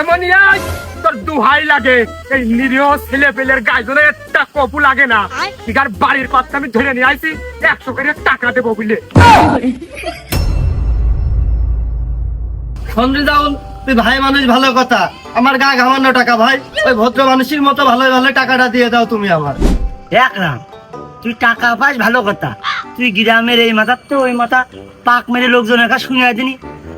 এমনই আজ তোর দুহাই লাগে। এই নিরীহ ছেলে পেলের গাইজনে একটা কপু লাগে না। ঠিকার বাড়ির কথা আমি ধরে নিয়ে আইছি একশো করে টাকা দেবো বুঝলে। সন্ধ্যে দাউন তুই ভাই মানুষ ভালো কথা। আমার গা ঘামানো টাকা ভাই। ওই ভদ্র মানুষের মতো ভালো ভালো টাকাটা দিয়ে দাও তুমি আমার। এক রাম তুই টাকা পাস ভালো কথা। তুই গ্রামের এই মাথা তো ওই মাথা পাক মেরে লোকজনের কাছে শুনে দিনি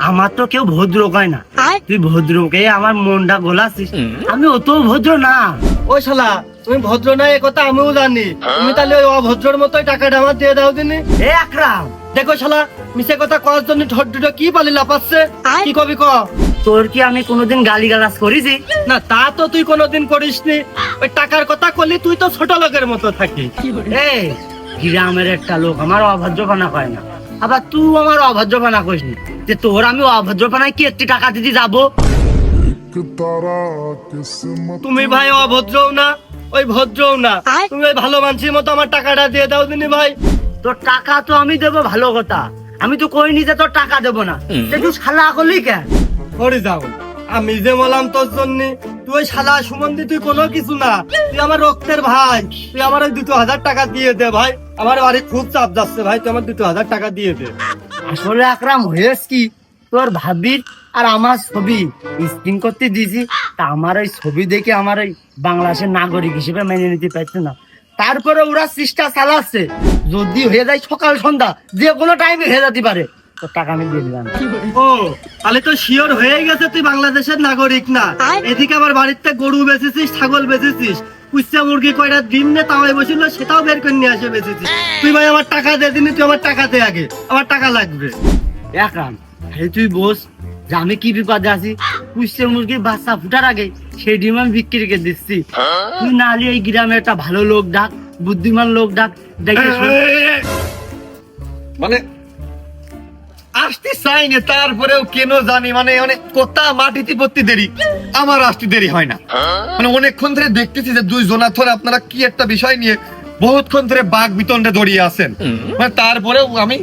আমার তো কেউ ভদ্র কয় না। তুই ভদ্রকে আমার মনটা গোলাছিস আমি অত ভদ্র না। ওই শালা তুমি ভদ্র না এ কথা আমিও জানি। তুমি তাহলে ওই অভদ্রর মতোই টাকাটা আমার দিয়ে দাও দিনি। এ আকরাম। দেখো শালা মিশে কথা করার জন্য ঠোঁট দুটো কি পালি লাপাচ্ছে কি কবি ক তোর কি আমি কোনোদিন গালি গালাজ করেছি? না তা তো তুই কোনোদিন করিসনি। ওই টাকার কথা করলি তুই তো ছোট লোকের মতো থাকি এই গ্রামের একটা লোক আমার অভদ্রপানা কয় না। আবার তুই আমার অভদ্রপানা করিস নি যে তোর আমি অভদ্রপনায় কি একটি টাকা দিতে যাব? তুমি ভাই অভদ্রও না ওই ভদ্রও না। তুমি ওই ভালো মানুষের মতো আমার টাকাটা দিয়ে দাও দিনি ভাই। তোর টাকা তো আমি দেবো ভালো কথা। আমি তো কইনি যে তোর টাকা দেবো না। তুই শালা করলি কেন? করে যাও। আমি যে বললাম তোর জন্য, তুই শালা সুমন্দি, তুই কোনো কিছু না। তুই আমার রক্তের ভাই। তুই আমার ওই দুটো হাজার টাকা দিয়ে দে ভাই। আমার বাড়ি খুব চাপ যাচ্ছে ভাই, তুই আমার দুটো হাজার টাকা দিয়ে দে। আসলে আকরাম, হয়েছ কি? তোর ভাবির আর আমার ছবি স্ক্রিন করতে দিয়েছি। তা আমার ওই ছবি দেখে আমার ওই বাংলাদেশের নাগরিক হিসেবে মেনে নিতে পারছে না। তারপরে ওরা চেষ্টা চালাচ্ছে। যদি হয়ে যায় সকাল সন্ধ্যা, যে কোনো টাইমে হয়ে যেতে পারে। তোর টাকা আমি দিয়ে দিলাম। ও তাহলে তো শিওর হয়ে গেছে তুই বাংলাদেশের নাগরিক না। এদিকে আমার বাড়িতে গরু বেচেছিস ছাগল বেচেছিস। কুচ্চা মুরগি কয়টা ডিম নে তাওয়াই বসিল সেটাও বের করে নিয়ে আসে বেচেছিস। তুই ভাই আমার টাকা দে দিনি তুই আমার টাকা দে আগে। আমার টাকা লাগবে। একরাম হে তুই বস যে আমি কি বিপদে আছি? পুষছে মুরগির বাচ্চা ফুটার আগে সেই ডিম আমি বিক্রি করে দিচ্ছি। তুই না হলে এই গ্রামে একটা ভালো লোক ডাক বুদ্ধিমান লোক ডাক দেখে মানে আসতে চাই না তারপরেও কেন জানি মানে অনেক কথা মাটিতে পড়তে দেরি। আমার আসতে দেরি হয় না। মানে অনেকক্ষণ ধরে দেখতেছি যে দুই জনাথর আপনারা কি একটা বিষয় নিয়ে বহুতক্ষণ ধরে বাঘ বিতণ্ডে দড়িয়ে আছেন। মানে তারপরেও আমি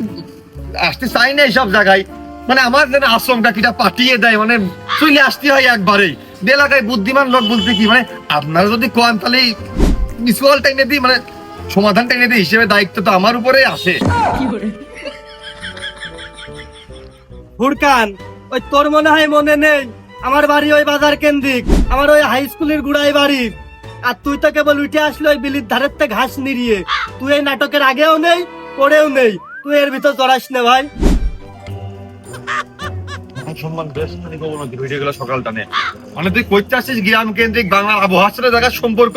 আসতে চাই না এইসব জায়গায়। মানে আমার যেন আশ্রমটা কিটা পাঠিয়ে দেয় মানে চলে আসতে হয় একবারেই। এলাকায় বুদ্ধিমান লোক বলতে কি মানে আপনারা যদি কোয়ান তাহলে মিউচুয়াল টাইনে দিই মানে সমাধান টাইনে দিই হিসেবে দায়িত্ব তো আমার উপরে আসে। হুড়কান, ওই তোর মনে হয় মনে নেই? আমার বাড়ি ওই বাজার কেন্দ্রিক, আমার ওই হাই স্কুলের গুড়াই বাড়ি। আর তুই তো কেবল উঠে আসলো ওই বিলির ধারের থেকে ঘাস নিরিয়ে তুই এই নাটকের আগেও নেই পরেও নেই। তুই এর ভিতর জড়াস না ভাই। সম্মান অবনতি হয়ে গেল মানে তুই আসছিস গ্রাম কেন্দ্রিক বাংলার আবহাওয়ার সাথে দেখার সম্পর্ক?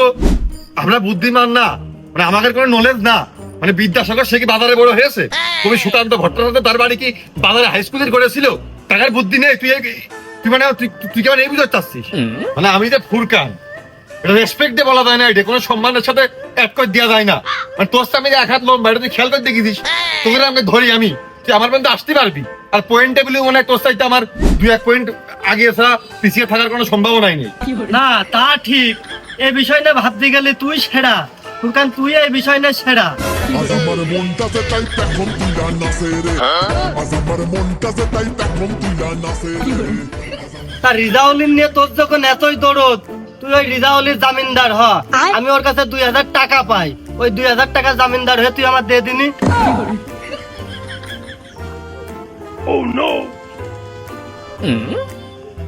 আমরা বুদ্ধিমান না। মানে আমাদের কোনো নলেজ না। মানে বিদ্যাসাগর সে কি বাজারে বড় হয়েছে? তুমি সুকান্ত ভট্টাচার্য তার বাড়ি কি বাজারে হাই স্কুলের করেছিল? টাকার বুদ্ধি নেই তুই তুই মানে তুই তুই কেমন এই বুঝতে চাচ্ছিস? মানে আমি যে ফুরকান রেসপেক্ট দিয়ে বলা যায় না এটা কোনো সম্মানের সাথে অ্যাড করে দেওয়া যায় না। মানে তোর যে এক হাত লম্বা এটা তুই খেয়াল করে দেখিস? তোকে আমাকে ধরি আমি। তুই আমার পর্যন্ত আসতে পারবি। আর পয়েন্ট টেবিলে মনে হয় তোর সাইতে আমার দুই এক পয়েন্ট আগে ছাড়া পিছিয়ে থাকার কোনো সম্ভাবনাই নেই। না তা ঠিক। এই বিষয় নিয়ে ভাবতে গেলে তুই সেরা। হুড়কান তুই এই বিষয় নিয়ে সেরা। Az amar montaze taita kom tu ya nasere Az amar montaze taita kom tu ya nasere তা রিজাউলিন নিয়ে তোর যখন এতই দরদ তুই ওই রিজাউলির জামিনদার হ। আমি ওর কাছে দুই হাজার টাকা পাই। ওই দুই হাজার টাকা জামিনদার হয়ে তুই আমার দিয়ে দিনি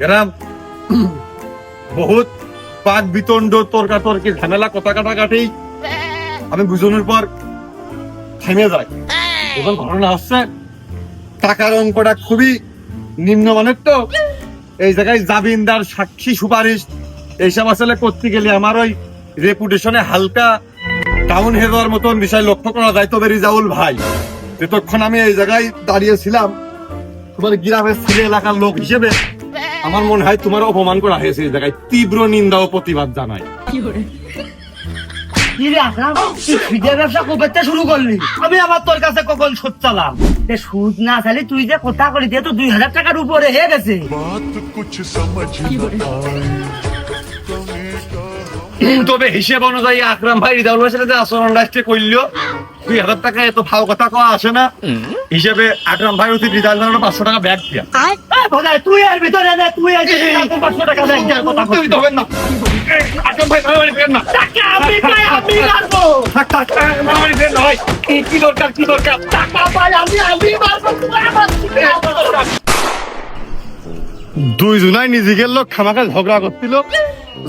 এরাম বহুত পাক বিতণ্ড তর্কা তর্কি ঝামেলা কথা কাটাকাটি। আমি বুঝানোর পর থেমে যাই যখন ঘটনা হচ্ছে, টাকার অঙ্কটা খুবই নিম্নমানের তো। এই জায়গায় জামিনদার, সাক্ষী, সুপারিশ এইসব আসলে করতে গেলে আমার ওই রেপুটেশনে হালকা ডাউন হয়ে যাওয়ার মতন বিষয় লক্ষ্য করা যায়। তবে রিজাউল ভাই, যতক্ষণ আমি এই জায়গায় দাঁড়িয়েছিলাম, তোমার গ্রামের ছেলে এলাকার লোক হিসেবে আমার মনে হয় তোমার অপমান করা হয়েছে এই জায়গায়। তীব্র নিন্দা ও প্রতিবাদ জানায়। সুদের ব্যবসা কবে শুরু করলি। আমি আবার তোর কাছে কখন সুদ চালাম? সুদ না চালি তুই যে কথা করি দিয়ে তো দুই হাজার টাকার উপরে হয়ে গেছে। তবে হিসেব অনুযায়ী আকরাম ভাই রিদাউল ভাইয়ের সাথে যে আচরণ রাষ্ট্রে করল দুই হাজার টাকা এত ভালো কথা কওয়া আসে না। হিসেবে আকরাম ভাই উচিত রিজাল্ট জানানো পাঁচশো টাকা ব্যাগ দিয়া। তুই এর ভিতরে নে, তুই যে পাঁচশো টাকা দেখ, দেখ, কথা তুই। তো না। আকরাম ভাই মারামারি করেন না। টাকা আমি পাই, আমি মারবো। মারামারি করেন না ভাই। কি কি দরকার কি দরকার? টাকা পাই, আমি আমি মারবো, তুই আমার। দুই জনাই নিজেদের লোক খামাখা ঝগড়া করছিল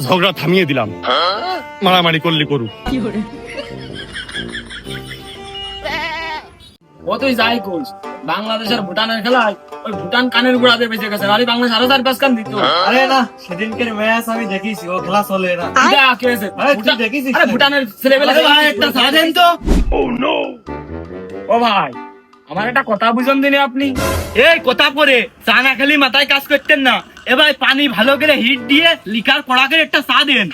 ঝগড়া থামিয়ে দিলাম মারামারি করলি করু ও তুই যাই কোচ বাংলাদেশের ভুটানের খেলায় ওই ভুটান কানের গুড়াতে বেঁচে গেছে নাহলে বাংলাদেশ আরও চার পাঁচ কান দিত আরে না সেদিনকের ম্যাচ আমি দেখিছি ও খেলা চলে না হয়েছে? আরে, আরে না? ভুটানের ছেলেবেলা আরে ভাই, একটা চা দেন তো। ও ভাই আমার একটা কথা বুঝন দিনে আপনি। এই কথা পরে চা না খেলি মাথায় কাজ করতেন না। এবার পানি ভালো করে হিট দিয়ে লিকার কড়া করে একটা চা দেন।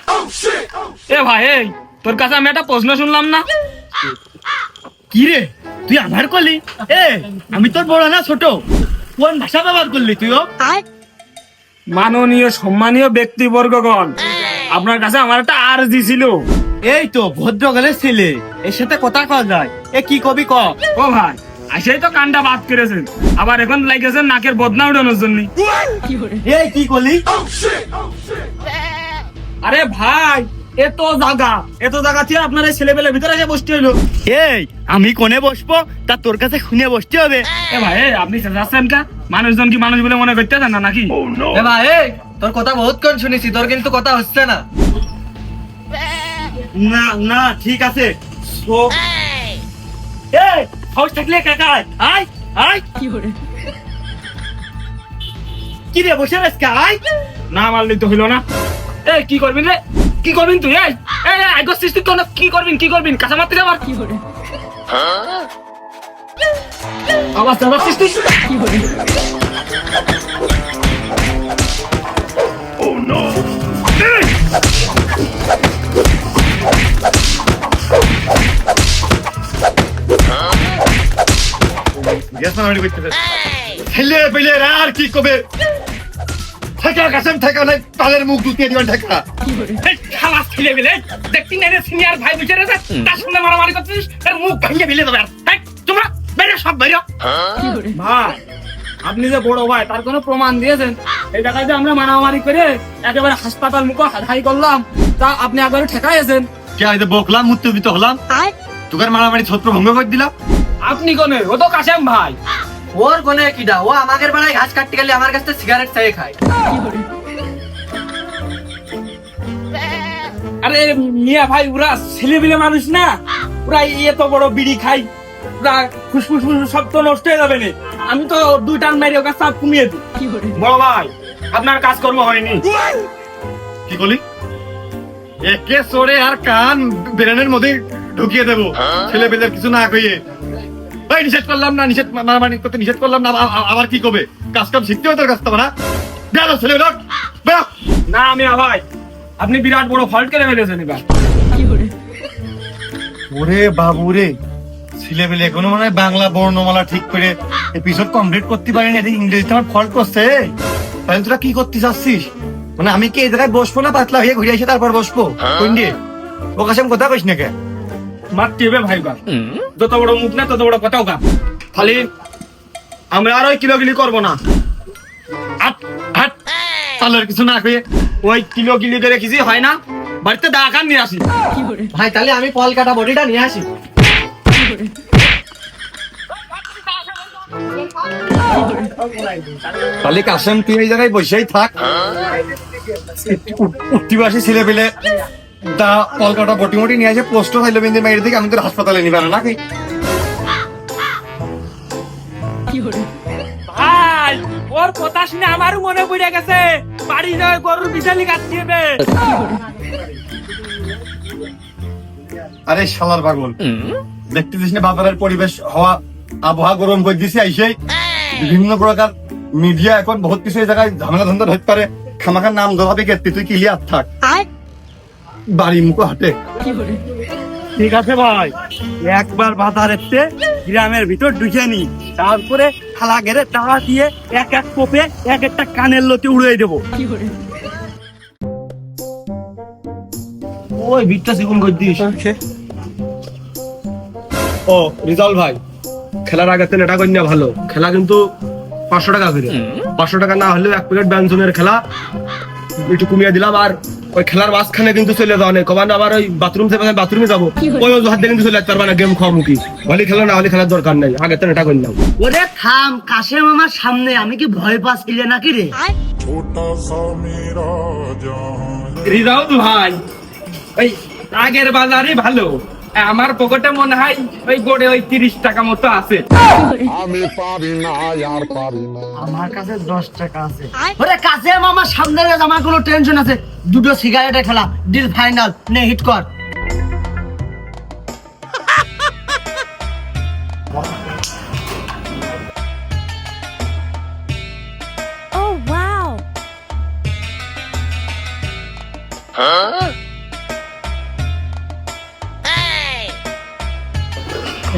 এ ভাই এই তোর কাছে আমি একটা প্রশ্ন শুনলাম না? কি রে তুই আমার করলি এ আমি তোর বড় না ছোট? কোন ভাষা ব্যবহার করলি তুইও মাননীয় সম্মানীয় ব্যক্তিবর্গগণ আপনার কাছে আমার একটা আর্জি ছিল। এই তো ভদ্রকালের ছেলে। এর সাথে কথা কওয়া যায়। এ কি কবি ক? ও ভাই আসেই তো কানটা বাদ করেছেন। আবার এখন লাগেছেন নাকের বদনা উঠানোর জন্য। এই কি করলি? আরে ভাই এত জায়গা এত জায়গা থেকে আপনার এই ছেলেবেলের ভিতরে এসে বসতে হলো এই আমি কোনে বসবো? তা তোর কাছে শুনে বসতে হবে। এ ভাই আপনি যাচ্ছেন কা? মানুষজন কি মানুষ বলে মনে করতেছেন না নাকি? এ ভাই এই, তোর কথা বহুত কম শুনেছি তোর কিন্তু কথা হচ্ছে না। না না ঠিক আছে। এই হাউস থাকলে কাকা আয় আয় করে কি রে বসে রে আয়। না মারলি তো হইল না। এ কি করবি রে? কি করবিন তুই এই? এই আগো সৃষ্টি করলে কি করবিন কি করবিন কাঁচা মারতে যাবার কি করে আবার যাবার সৃষ্টি গ্যাস মারামারি করতেছে। ছেলে পেলে আর কি কবে ঠেকা কাছেন ঠেকা নাই তালের মুখ দুটিয়ে দিবেন ঠেকা। খালাস ছেলে দেখছি না সিনিয়র ভাই বুঝে রেছে তার সঙ্গে মারামারি করছিস এর মুখ ভেঙে ফেলে দেবে আর। তোমরা বেরো সব বেরো। ভাই আপনি যে বড় ভাই তার কোনো প্রমাণ দিয়েছেন? এই জায়গায় যে আমরা মারামারি করে একেবারে হাসপাতাল মুখো হাই করলাম তা আপনি একবারে ঠেকাইয়েছেন কে আইতে বকলাম উত্তেজিত হলাম। তোকার মারামারি ছত্র ভঙ্গ করে দিলাম। আপনি কোনে? ও তো কাশেম ভাই। ওর কোনে কিডা ও আমাদের বেলায় ঘাস কাটতে গেলে আমার কাছে সিগারেট চাই খায় আরে মিয়া ভাই ওরা ছেলেবিলে মানুষ না? ওরা এত বড় বিড়ি খাই ওরা ফুসফুস ফুসফুস সব তো নষ্ট হয়ে যাবে না। আমি তো দুই টান মারি ওকে সব কমিয়ে দিই। বড় ভাই আপনার কাজ কাজকর্ম হয়নি। কি বলি? একে সরে আর কান বেরেনের মধ্যে ঢুকিয়ে দেবো। ছেলে পেলের কিছু না কইয়ে। এই নিষেধ করলাম না নিষেধ মারামারি করতে নিষেধ করলাম না আবার কি কবে কাজ কাম শিখতে হবে তোর কাছ থেকে বেরো ছেলে বেরো। না মিয়া ভাই আপনি বিরাট বড় ফল্ট করে ফেলেছেন এবার। ওরে বাবু রে ছেলে পেলে এখনও মনে হয় বাংলা বর্ণমালা ঠিক করে এপিসোড কমপ্লিট করতে পারিনি এদিকে ইংরেজিতে আমার ফল্ট করছে। তাহলে তোরা কি করতে চাচ্ছিস? মানে আমি কি এই জায়গায় বসবো না পাতলা হয়ে ঘুরে এসে তারপর বসবো? কোন দিয়ে? ও কাছে কথা কইস না কে? মারতে হবে ভাই বা যত বড় মুখ না তত বড় কথাও গা খালি আমরা আর ওই কিলোগিলি করব না। তাহলে কিছু না কইয়ে ওই কিলো গিলি করে কিছু হয় না? বাড়িতে দা কান নিয়ে আসি। ভাই তাহলে আমি পল কাটা বডিটা নিয়ে আসি। তাহলে কাশেম তুই এই জায়গায় বসেই থাক। উঠতিবাসী ছেলে পেলে তা কলকাতা বটি মটি নিয়ে আসে বিন্দু আমি হাসপাতালে নিবে না নাকি ভাই ওর কথা শুনে আমারও মনে পড়ে গেছে। বাড়ি যায় গরুর বিশালি কাটতে হবে। আরে শালার পাগল। দেখতেছিস না বাজারের পরিবেশ হওয়া আবহাওয়া গরম করে দিছে আইসেই বিভিন্ন প্রকার মিডিয়া এখন বহুত কিছু এই জায়গায় ঝামেলা ধন্দা ধরতে পারে। খামাখার নাম গলাবে কেটে তুই ক্লিয়ার থাক? বাড়ি মুখো হাটে। ঠিক আছে ভাই একবার বাজার এসছে গ্রামের ভিতর ঢুকে নি। তারপরে থালা গেড়ে টাকা দিয়ে এক এক কোপে এক একটা কানের লতি উড়িয়ে দেবো। ওই ভিড়টা সেগুন করে দিস। ও রিজাল ভাই খেলার আগে তেন এটা কন্যা ভালো। খেলা কিন্তু পাঁচশো টাকা করে। পাঁচশো টাকা না হলেও এক প্লেট ব্যঞ্জনের খেলা একটু কমিয়ে দিলাম আর ওই খেলার মাঝখানে কিন্তু চলে যাওয়া নেই। কবান আবার ওই বাথরুম থেকে বাথরুমে যাব। ওই অজুহাত দিয়ে কিন্তু চলে যাচ্ছে পারবা না গেম খাওয়া মুখি। হলি খেলো না হলি খেলার দরকার নেই। আগে তো এটা করে নাও ওরে থাম কাশে মামার সামনে। আমি কি ভয় পাচ্ছিলে নাকি রে? রিজাউদ ভাই ওই আগের বাজারই ভালো। আমার পকেটে মনে হয় ওই গোড়ে ওই তিরিশ টাকা মতো আছে। আমি পারি না আর পারি না। আমার কাছে দশ টাকা আছে। ওরে কাছে আমার সামনে আমার কোনো টেনশন আছে। দুটো সিগারেটে খেলা ডিল ফাইনাল নে হিট কর।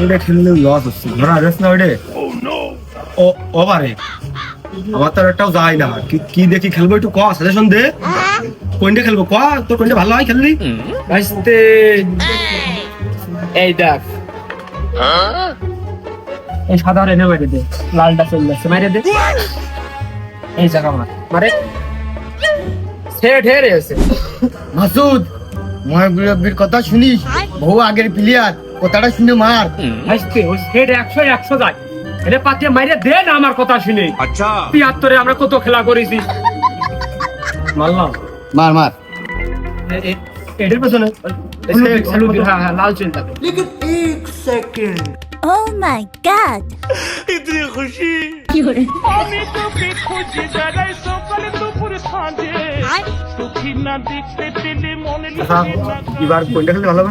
ওটা খেললে লস হচ্ছে। ধরা যাস না ওইটা ও ওভারে আমার তো একটাও যায় না। কি কি দেখি খেলব একটু ক সাজেশন দে। কোনটা খেলব? ক তোর কোনটা ভালো হয় খেললি? আসতে। এই দেখ। এই সাদা রেনে মেরে দে। লালটা চলে যাচ্ছে মেরে দে। এই জায়গা মার মারে। সেট হেরে আছে মাসুদ মহাবীর কথা শুনিস? বহু আগের প্লেয়ার কথাটা শুনে মার। আসতে ওই সেট একশো একশো যায়। এটা পাতে মাইরে দে না আমার কথা শুনে। আচ্ছা। তিয়াত্তরে আমরা কত খেলা করেছি। মারলাম। মার মার। এটার পেছনে। হ্যাঁ হ্যাঁ লাল চুল থাকে। Oh my god. Cute. এবার কোনটা খেলে ভালো হবে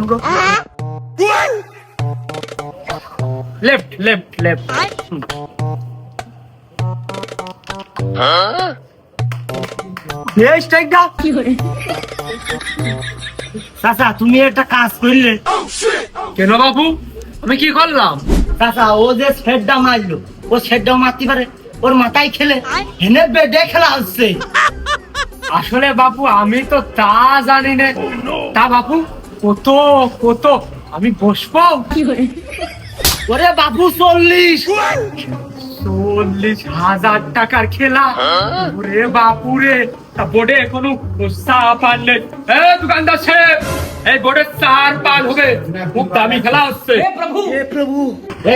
লেফট লেফট লেফট. চাচা তুমি একটা কাজ করলে। কেন বাবু? আমি কি করলাম? চাচা ও যে সেটটা মারলো ও সেটটাও মারতে পারে ওর মাথায় খেলে হেনে বেডে খেলা হচ্ছে। আসলে বাপু আমি তো তা জানি না। তা বাপু কত কত আমি বসবো. ওরে বাবু চল্লিশ। চল্লিশ হাজার টাকার খেলা। ওরে বাপু রে তা বোর্ডে এখনও চা পান নেই। এ দোকানদার সাহেব এই বোর্ডে চার পাল হবে। খুব দামি খেলা হচ্ছে। এ প্রভু।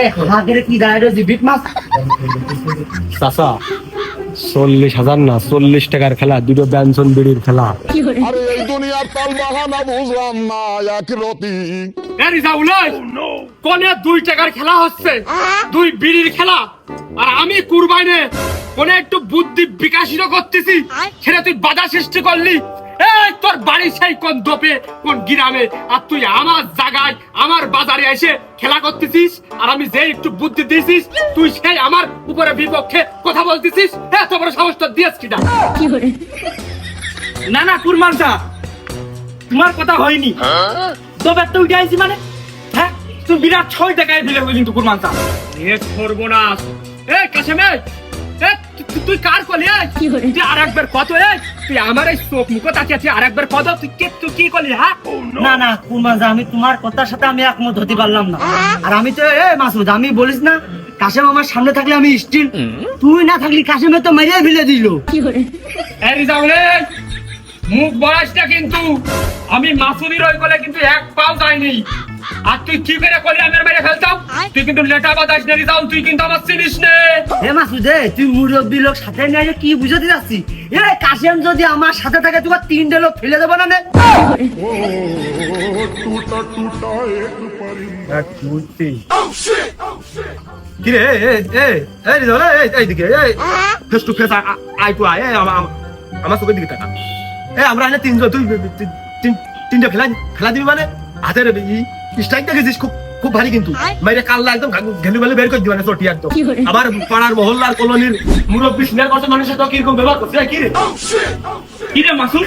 এ হাগের কি দাঁড়িয়ে জিবিট মাছ চাচা চল্লিশ হাজার না চল্লিশ টাকার খেলা দুটো ব্যঞ্জন বিড়ির খেলা। আরে এই দুনিয়ার তাল বাহানা বুঝলাম না এক রতি। কোনে দুই টাকার খেলা হচ্ছে দুই বিড়ির খেলা। আর আমি কুরবাইনে কোনে একটু বুদ্ধি বিকাশিত করতেছি সেটা তুই বাধা সৃষ্টি করলি। এই তোর বাড়ি সেই কোন দোপে কোন গ্রামে? আর তুই আমার জায়গায় আমার বাজারে এসে খেলা করতেছিস? আর আমি যে একটু বুদ্ধি দিয়েছিস তুই সেই আমার উপরে বিপক্ষে কথা বলতেছিস? এত বড় সাহস তোর দিয়েছ কিনা? না না কুরমানটা তোমার কথা হয়নি। তবে একটা উঠে আইছি মানে? হ্যাঁ তুমি বিরাট ছয় টাকায় দিলে বুঝলি তো কুরমানটা এ সর্বনাশ। এ কাশেমে এ তু- তুই কার কলি করে? তুই আর একবার কত এ তুই আমার এই চোখ মুখ তাকিয়ে তুই আর একবার কত তুই কে তুই কি কলি হ্যাঁ না না কুমাজা আমি তোমার কথার সাথে আমি একমত হতে পারলাম না। আর আমি তো এ মাসুদ আমি বলিস না কাশেম আমার সামনে থাকলে আমি স্টিল তুই না থাকলি কাশেমে তো মেরে ফেলে দিল। কি এ রিজাউলে মুখ বলাসটা কিন্তু। আমি মাসুদি রই কিন্তু এক পাও আর তুই কি করে আমার বাইরে ফেলতাম? তুই কিন্তু লেটা বাদাস না দিতাম তুই কিন্তু আমার চিনিস নে। হে মাসুদে তুই মুরব্বী লোক সাথে নিয়ে কি যাচ্ছি? এ কাশেম যদি আমার সাথে থাকে তিনটে লোক ফেলে দেবো না কিরে এই এই এই। দিকে এই face to face eye to eye আমার চোখের দিকে এ আমরা এখানে তিনজন তুই তিন- তিন- তিনটা খেলা খেলা দিবি মানে? হাতের স্ট্রাইক দেখেছিস? খুব খুব ভারী কিন্তু। মাইরে কাল্লা একদম ঘেলু বেলে বের করে দিবা না চটি একদম। কি করে? আবার পাড়ার মহল্লার কলোনির মুরব্বী সিনিয়র কত মানুষের তো কীরকম ব্যবহার করছে কি রে? কি রে মাসুদ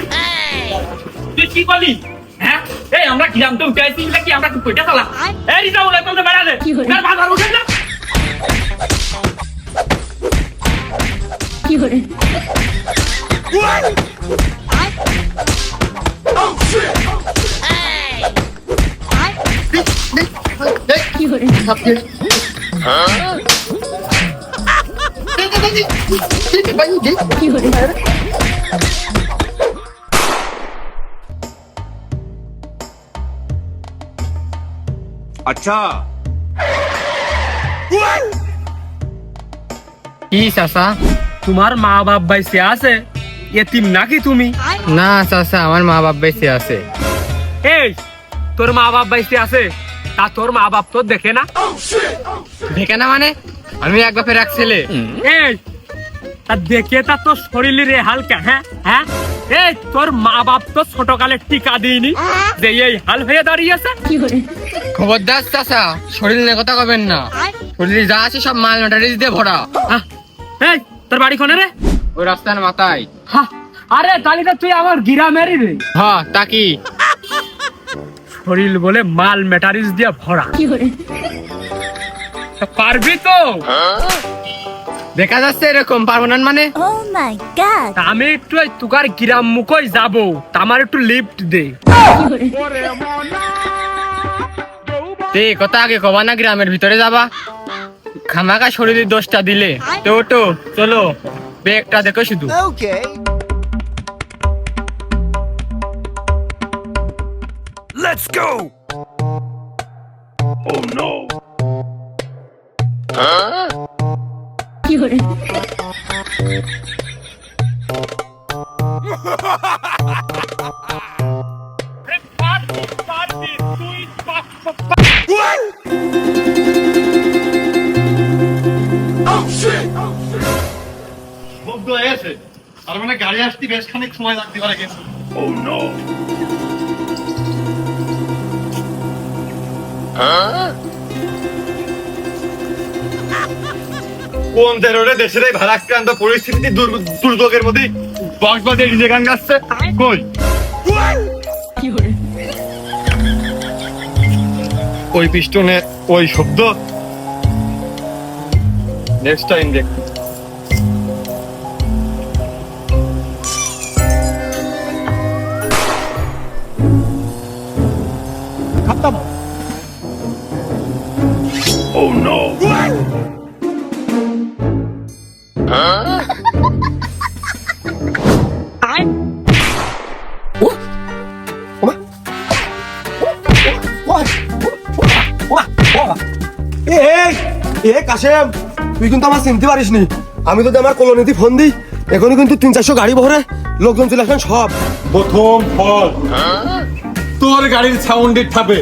তুই কি করলি? হ্যাঁ? এই আমরা গ্রাম তো উঠে আইছি নাকি আমরা কইটা চালা? এই রিজাউল এখন তো বেড়া দে। কি? তার বাজার উঠে না? Cute. Cute. কি চাচা তোমার মা বাপ বাইসে আছে এতিম নাকি তুমি না চাচা আমার মা বাপ বেঁচে আছে এই তোর মা বাপ বাইসে আছে তা তোর মা বাপ তো দেখে না। দেখে না মানে? আমি এক বাপের এক ছেলে। এই তা দেখে তা তোর শরীরের এ হালকা হ্যাঁ হ্যাঁ? এই তোর মা বাপ তো ছোটকালে টিকা দিইনি যে এই হাল হয়ে দাঁড়িয়েছে। খবরদার চাচা শরীর নিয়ে কথা কবেন না। শরীরে যা আছে সব মাল ম্যাটারিজ দিয়ে ভরা। হ্যাঁ? এই তোর বাড়ি কোনে রে? ওই রাস্তার মাথায়। হা, আরে তাহলে তো তুই আমার গিরামেরই রে। হ তা কি? শরীর বলে মাল মেটারিজ দিয়ে ভরা। পারবি তো? দেখা যাচ্ছে এরকম পারব না মানে? Oh. তা আমি একটু ওই তুকার গিরাম মুখই যাব তা আমার একটু লিফট দে। তে কথা আগে কবা না গ্রামের ভিতরে যাবা? খামাকা শরীরের দোষটা দিলে। তো ওটো চলো ব্যাগটা দেখো শুধু। পারবি, তুই পা- শব্দ হয়ে গেছে তার মানে গাড়ি আসতে বেশ খানিক সময় লাগতে পারে কিন্তু। কোন তেরোরে দেশের এই ভারাক্রান্ত পরিস্থিতি দুর্যোগের মধ্যে বক্সবাদে নিজে গান গাচ্ছে? কই? ওই পিস্টনে ওই শব্দ? নেক্সট টাইম দেখ এই এ কাশেম তুই কিন্তু আমার চিনতে পারিস নি আমি যদি আমার কলোনিতে ফোন দিই। এখনই কিন্তু তিন চারশো গাড়ি ভরে লোকজন চলে আসেন সব। প্রথম ফল তোর গাড়ির সাউন্ডের ঠাপে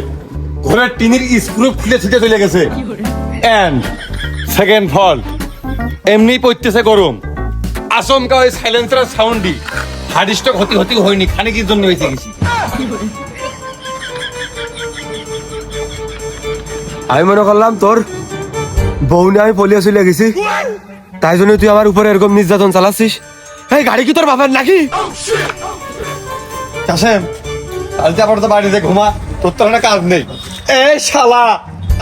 ঘোড়ার টিনের স্ক্রু খুলে ছিটে চলে গেছে। এন্ড সেকেন্ড ফল এমনি পড়তেছে গরম। আচমকা ওই সাইলেন্সার সাউন্ডই হার্ডিস্ট হতি হতি হয়নি খানিকের জন্য হয়েছে গেছি। আমি মনে করলাম তোর বউ নিয়ে আমি পলিয়া চলে গেছি। তাই জন্য তুই আমার উপরে এরকম নির্যাতন চালাচ্ছিস। এই গাড়ি কি তোর বাবার নাকি? কাসেম কালকে আবার তো বাড়িতে ঘুমা তোর তো একটা কাজ নেই। এই শালা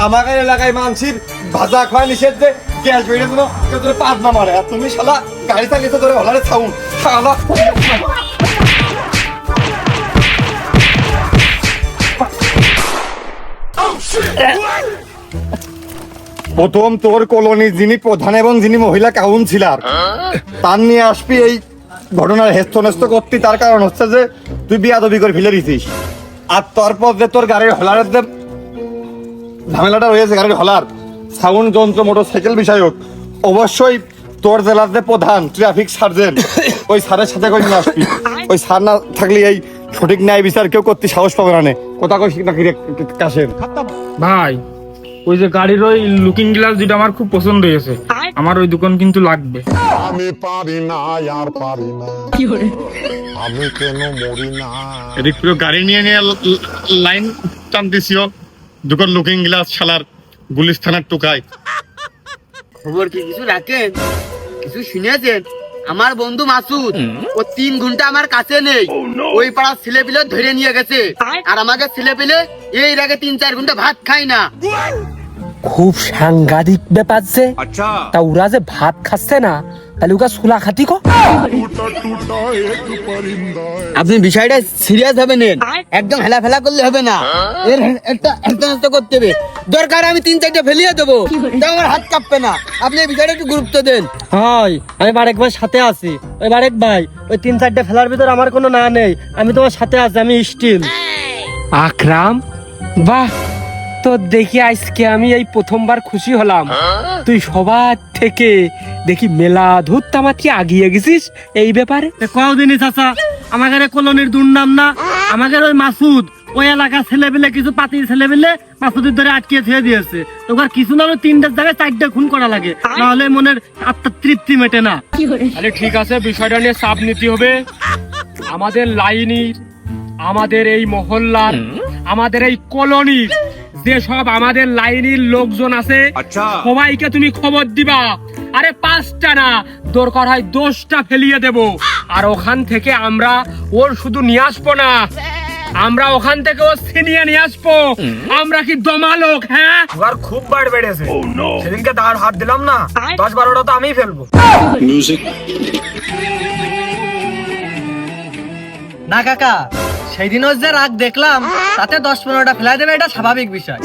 আমাদের এলাকায় মানসির ভাজা খাওয়া নিষেধ যে গ্যাস বেড়ে দিল কেউ তোর পাঁচ না মারে। আর তুমি শালা, গাড়ি চালিয়ে তো তোর হলারে ছাউন। শালা। প্রথম তোর কলোনি যিনি প্রধান এবং যিনি মহিলা কাউন্সিলার তার নিয়ে আসবি এই ঘটনার হেস্ত নেস্ত করতি। তার কারণ হচ্ছে যে, তুই বিয়া দবি করে ফেলে দিছিস। আর তারপর যে তোর গাড়ির হলারের ঝামেলাটা রয়েছে গাড়ির হলার সাউন্ড যন্ত্র মোটর সাইকেল বিষয়ক। অবশ্যই তোর জেলার যে প্রধান ট্রাফিক সার্জেন্ট ওই স্যারের সাথে করে না আসবি। ওই স্যার না থাকলে এই সঠিক ন্যায় বিচার কেউ করতে সাহস পাবে না নে। কথা কই নাকি রে ভাই ওই যে গাড়ির ওই লুকিং গ্লাস যেটা আমার খুব পছন্দ হয়েছে। আমার ওই দোকান কিন্তু লাগবে। আমি পারি না আর পারি না। আমি কেন মরি না? এদিক পুরো গাড়ি নিয়ে নিয়ে লাইন টানতেছিও দুটো লুকিং গ্লাস শালার গুলিস্তানের টুকায়। খবর কি কিছু রাখেন? কিছু শুনেছেন? আমার বন্ধু মাসুদ ও তিন ঘণ্টা আমার কাছে নেই। ওই পাড়ার ছেলে পিলে ধরে নিয়ে গেছে। আর আমাকে ছেলে পিলে এই আগে তিন চার ঘণ্টা ভাত খাই না। খুব সাংঘাতিক ব্যাপার যে। তা ওরা যে ভাত খাচ্ছে না তাহলে ওকে সুলা খাতি কো। আপনি বিষয়টা সিরিয়াস হবে নেন। একদম হেলা ফেলা করলে হবে না। এর একটা একটা করতে হবে। দরকার আমি তিন চারটা ফেলিয়ে দেবো। তাও আমার হাত কাঁপবে না। আপনি এই বিষয়টা একটু গুরুত্ব দেন। হাই আমি বারেক ভাই সাথে আছি। ওই বারেক ভাই ওই তিন চারটা ফেলার ভিতর আমার কোনো না নেই। আমি তোমার সাথে আছি আমি স্টিল আকরাম বাহ! তো দেখি আজকে আমি এই প্রথমবার খুশি হলাম। তুই সবার থেকে দেখি মেলা ধূর তামাতি আগিয়ে গেছিস এই ব্যাপারে? কদিনই চাচা আমাদের কলোনির দুর্নাম না? আমাদের ওই মাসুদ ওই এলাকার ছেলে পেলে কিছু পাতি ছেলে পেলে মাসুদের ধরে আটকে ছেড়ে দিয়েছে। তোর কিছু না হলে তিনটার জায়গায় চারটে খুন করা লাগে। নাহলে মনের আত্মার তৃপ্তি মেটে না। তাহলে ঠিক আছে বিষয়টা নিয়ে চাপ নিতে হবে। আমাদের লাইনির আমাদের এই মহল্লার আমাদের এই কলোনির যে সব আমাদের লাইনের লোকজন আছে সবাইকে তুমি খবর দিবা। আরে পাঁচটা না দরকার হয় দশটা ফেলিয়ে দেব। আর ওখান থেকে আমরা ওর শুধু নিয়ে আসব না আমরা ওখান থেকে ও ছিনিয়ে নিয়ে আসব। আমরা কি দমা লোক হ্যাঁ? এবার খুব বার বেড়েছে। সেদিনকে দাঁড় হাত দিলাম না দশ বারোটা তো আমিই ফেলব। না কাকা সেই দিনও যে রাগ দেখলাম তাতে দশ পনেরোটা ফেলাই দেবে এটা স্বাভাবিক বিষয়।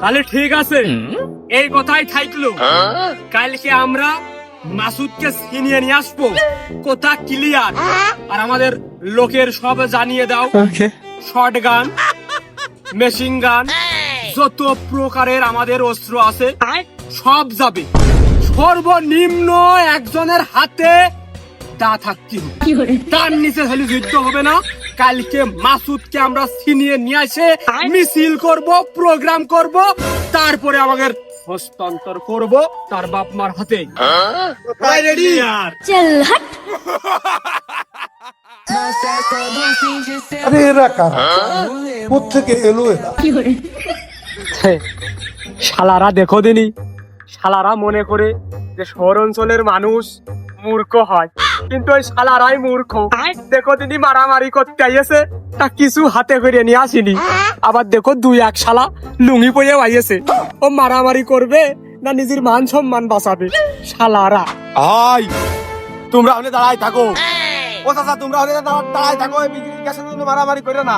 তাহলে ঠিক আছে এই কথাই থাকল কালকে আমরা মাসুদকে ছিনিয়ে নিয়ে আসব। কথা ক্লিয়ার আর আমাদের লোকের সব জানিয়ে দাও। শর্ট গান মেশিন গান যত প্রকারের আমাদের অস্ত্র আছে সব যাবে। সর্বনিম্ন একজনের হাতে দা থাকতে হবে। তার নিচে খালি যুদ্ধ হবে না। কালকে মাসুদকে আমরা ছিনিয়ে নিয়ে আসে মিছিল করব প্রোগ্রাম করব তারপরে আমাদের হস্তান্তর করব তার বাপ মার হাতে। রেডি? আর চল হট। আরে এরা কারা? কোথেকে এলো এরা? শালারা দেখো দিনি। শালারা মনে করে যে শহর অঞ্চলের মানুষ মূর্খ হয়। কিন্তু ওই শালারাই মূর্খ। দেখো দিনি মারামারি করতে আইয়েছে তা কিছু হাতে করে নিয়ে আসিনি। আবার দেখো দুই এক শালা লুঙ্গি পরে আইয়েছে। ও মারামারি করবে না নিজের মান সম্মান বাঁচাবে? শালারা। আই তোমরা হলে দাঁড়াই থাকো। ও চাচা তোমরা ওখানে দাঁড়া- দাঁড়াই থাকো। গ্যাসের জন্য মারামারি করে না।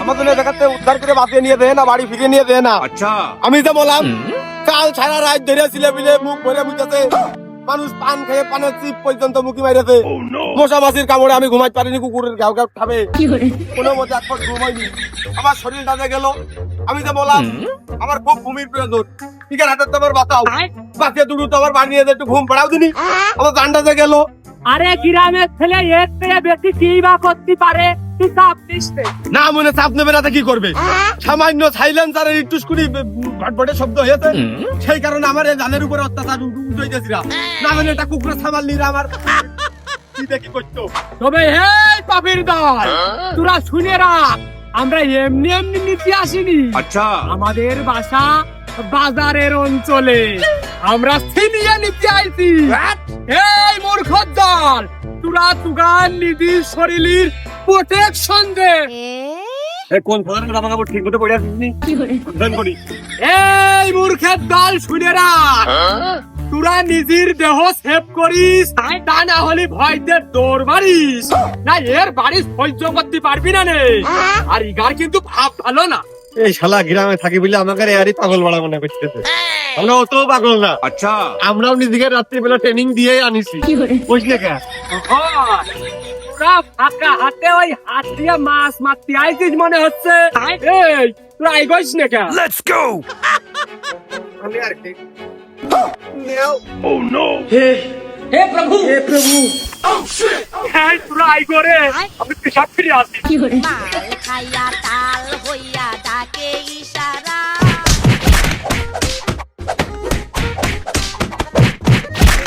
আমাদের দেখাতে উদ্ধার করে বাতিয়ে নিয়ে দেয় না বাড়ি ফিরিয়ে নিয়ে দেয় না। আচ্ছা। আমি তো বললাম কাল সারা রাত ধরে ছিলে বিলে মুখ ভরে বুঝতেছে। মানুষ পান খেয়ে পানের চিপ পর্যন্ত মুখি মাইরেছে। মশা মাছির কামড়ে আমি ঘুমাইতে পারিনি কুকুরের ঘাউ ঘাউ খাবে। কোনো মতে এক ঘুমাইনি। আমার শরীরটা গেল আমি তো বললাম আমার খুব ঘুমির প্রয়োজন ঠিক আছে হাতে তোমার দুটো তোমার বানিয়ে একটু ঘুম পাড়াও দিনি। আমার গানটা যে গেল। আরে গ্রামের ছেলে এর থেকে বেশি কি বা করতে পারে? তুই চাপ না মনে চাপ নেবে না কি করবে? সামান্য সাইলেন্সারের একটু ঘটবটে শব্দ হয়েছে। সেই কারণে আমার এই জানের উপরে অত্যাচার উঠেছিলাম না মানে এটা কুকুরের সামাল নিলে আমার। কি দেখি করতো? তবে হে পাপির দল তোরা শুনে রাখ। আমরা এমনি এমনি নিতে আসিনি। আচ্ছা। আমাদের বাসা বাজারের অঞ্চলে। আমরা ছিনিয়ে নিতে আইছি। এই মূর্খ দল তোরা তুগান নিদির শরীরের প্রোটেকশন দে। কোন ধরনের জামা কাপড় ঠিক মতো পড়ে আসিস করি? এই মূর্খের দল শুনে রাখ। তোরা নিজের দেহ সেভ করিস তা না হলে ভয়দের দৌড় মারিস। না এর বাড়ি সহ্য করতে পারবি না নে। আর ইগার কিন্তু ভাব ভালো না। এই শালা গ্রামে থাকি বলে আমাকে এরই পাগল বাড়া মনে করতেছে। আমরা অত পাগল না। আচ্ছা। আমরাও নিজেকে রাত্রিবেলা ট্রেনিং দিয়ে আনিছি। বুঝলে কে? হয়। তোরা ফাঁকা হাতে ওই হাত দিয়ে মাছ মারতে আইছিস মনে হচ্ছে? এই তোরা আইগোস না কেন আমি আর কি এই তোরা আই করে আমি পেশাব ফিরে আসি খাইয়া তাল হইয়া ডাকে ইশারা।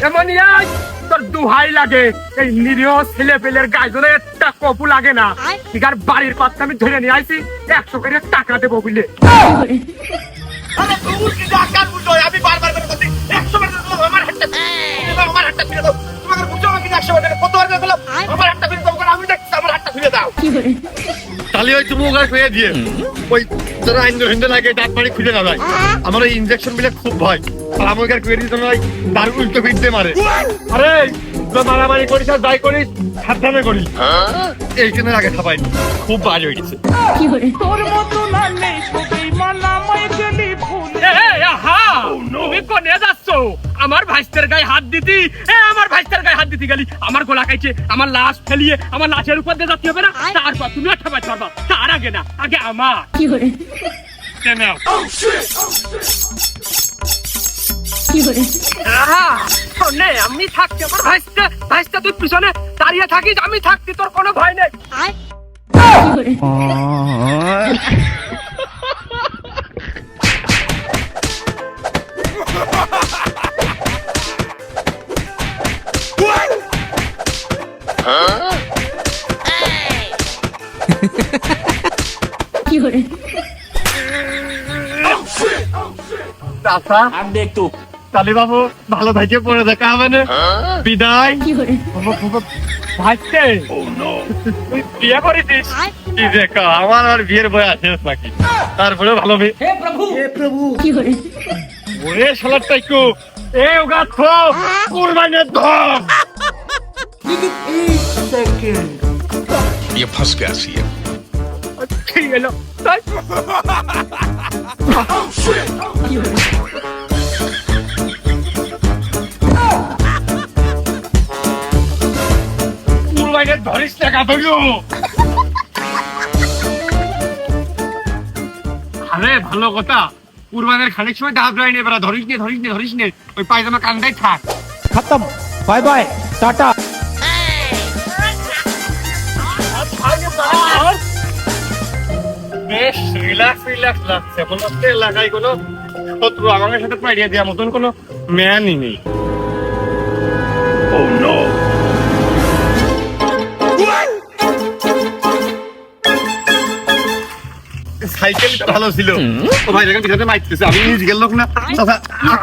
এমনই তোর দুহাই লাগে। এই নিরীহ ছেলে পেলের গায়ে একটা কপু লাগে না। ইগার বাড়ির পাশে আমি ধরে নিয়ে আইছি একশো করে টাকা দেবো বুঝলে। আরে আমি হাতটা ফিরে দাও। তোমাকে বুঝো আমি 100 বার করে কতবার বললাম আমার হাতটা ফিরে দাও আমি দেখছি আমার হাতটা ফিরে দাও। তাহলে ওই তুমি ওখানে শুয়ে দিয়ে ওই যারা আইন হিন্দু লাগে দাঁত মারি খুঁজে না যায় আমার ওই ইনজেকশন মিলে খুব ভয়। আর আমি ওখানে খুঁজে দিতে নয় তার উল্টো ফিরতে মারে। আরে তোর মারামারি করিস আর যাই করিস সাবধানে করিস। এইখানে আগে খাপাই খুব বাজে হয়ে গেছে। এ, এ, আহা! তুমি কোনে যাচ্ছ? আমার ভাইস্তের গায়ে হাত দিতি। এ আমার ভাইস্তের গায়ে হাত দিতি গেলি। আমার গোলা খাইছে আমার লাশ ফেলিয়ে আমার লাশের উপর দিয়ে যাতে হবে না তারপর তুমি ঠাবাই পারবা তার আগে না আগে আমার। আহা! শোনে, আমি থাকছি আমার ভাইস্তে। ভাইস্তে তুই পিছনে দাঁড়িয়ে থাকিস আমি থাকছি তোর কোনো ভয় নেই। বাবু ভালো থাকে পরে দেখা হবে না বিদায় বিয়ে করেছিস কি দেখা আমার আর বিয়ের বয়স শেষ নাকি তারপরে ভালো মেয়ে ওরে শালার টাইকু এ ওগা থো কুরবানের ধর ये फंस गया सी ঠিক এলো তাই কুরবানের ধরিস না কাতরিও আরে ভালো কথা কুরবানের খানিক সময় ডাব রাই নে বেড়া ধরিস নে ধরিস নে ধরিস নে ওই পায়জামা কান্দাই থাক খতম bye bye tata relax relax লাগছে। মনে হচ্ছে এলাকায় কোনো শত্রু আমাদের সাথে পাইয়ে দেওয়ার মতন কোনো ম্যানই নেই। সাইকেল ভালো ছিল। ও ভাই দেখেন পিছনে মাইতেছে আমি নিজ গেল না।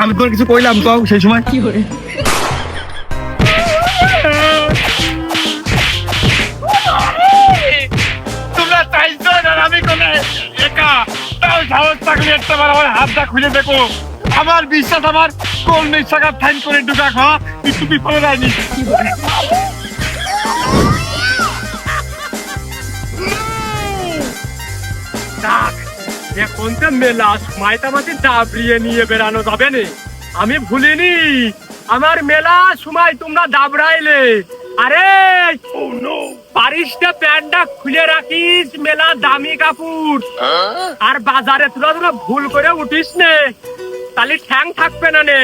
আমি তোর কিছু কইলাম তো সেই সময়? তোমরা একটা আমার হাতটা খুলে দেখো। আমার বিশ্বাস, আমার কোন করে ঢুকা খাওয়া যায়নি এখন তো আমাকে দাবড়িয়ে নিয়ে বেড়ানো যাবে না। আমি ভুলিনি, আমার মেলা সময় তোমরা দাবড়াইলে। আরে! পারিস প্যান্টটা খুলে রাখিস, মেলা দামি কাপড়। আর বাজারে তোরা তোরা ভুল করে উঠিস নে। তাহলে ঠ্যাং থাকবে না নে।